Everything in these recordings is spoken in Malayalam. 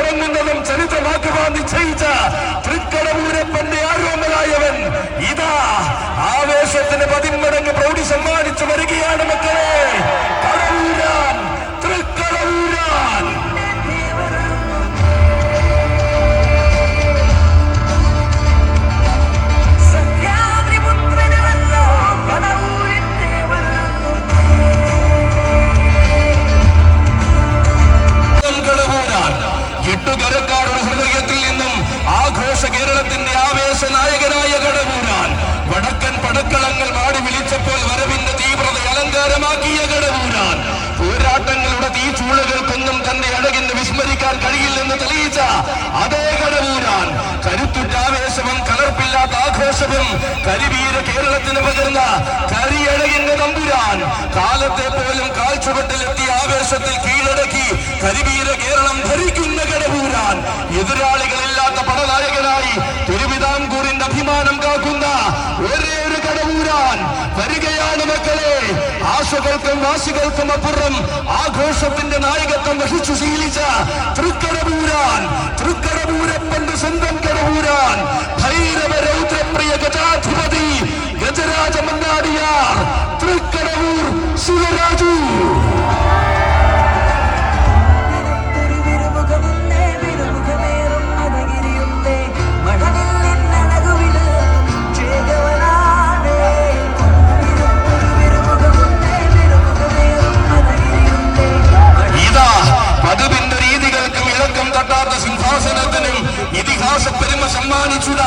തുടങ്ങുന്നതും ചരിത്രമാക്കുവാൻ നിശ്ചയിച്ച കരിവീര കേരളത്തിന് പകർന്ന കരിയഴകിന്റെ തമ്പുരാൻ. കാലത്തെ പോലും കാൽച്ചുവട്ടിലെത്തിയ ആവേശത്തിൽ കീഴടക്കി കരിവീര കേരളം ഭരിക്കുന്ന കടപൂരാൻ എതിരാളികളില്ലാത്ത പടനായകനായി തിരുവിതാംകൂറിന്റെ അഭിമാനം കാക്കുന്ന ഒരേ ഒരു കടപൂരാൻ വരികയാണ് മക്കളെ ആശകൾക്കും വാശികൾക്കും അപ്പുറം ആഘോഷത്തിന്റെ നായകത്വം വഹിച്ചു ശീലിച്ച പതിവിന്റെ തൃക്കടവൂർ ശിവരാജു തട്ടാത്ത സിംഹാസനത്തിനും ഇതിഹാസ പെരുമ സമ്മാനിച്ചുട.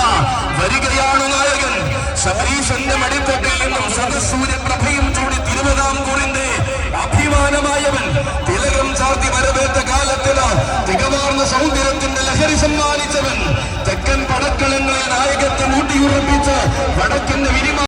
വരികയാണ് നായകൻ. സബരീശന്റെ മടിത്തട്ടിൽ നിന്നും സദസൂര്യ